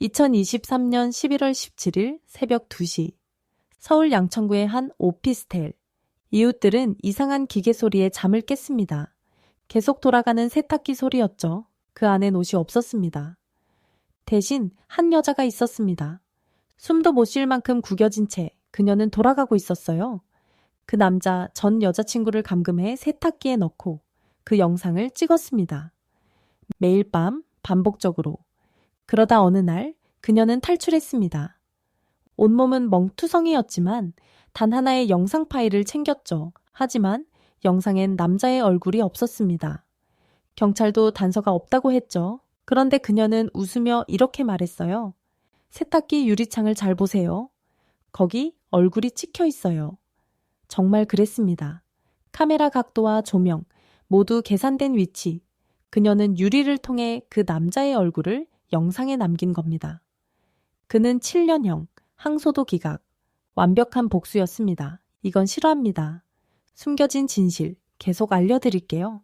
2023년 11월 17일 새벽 2시 서울 양천구의 한 오피스텔 이웃들은 이상한 기계 소리에 잠을 깼습니다. 계속 돌아가는 세탁기 소리였죠. 그 안엔 옷이 없었습니다. 대신 한 여자가 있었습니다. 숨도 못 쉴 만큼 구겨진 채 그녀는 돌아가고 있었어요. 그 남자 전 여자친구를 감금해 세탁기에 넣고 그 영상을 찍었습니다. 매일 밤 반복적으로. 그러다 어느 날 그녀는 탈출했습니다. 온몸은 멍투성이였지만 단 하나의 영상 파일을 챙겼죠. 하지만 영상엔 남자의 얼굴이 없었습니다. 경찰도 단서가 없다고 했죠. 그런데 그녀는 웃으며 이렇게 말했어요. 세탁기 유리창을 잘 보세요. 거기 얼굴이 찍혀 있어요. 정말 그랬습니다. 카메라 각도와 조명 모두 계산된 위치. 그녀는 유리를 통해 그 남자의 얼굴을 영상에 남긴 겁니다. 그는 7년형, 항소도 기각, 완벽한 복수였습니다. 이건 싫어합니다. 숨겨진 진실 계속 알려드릴게요.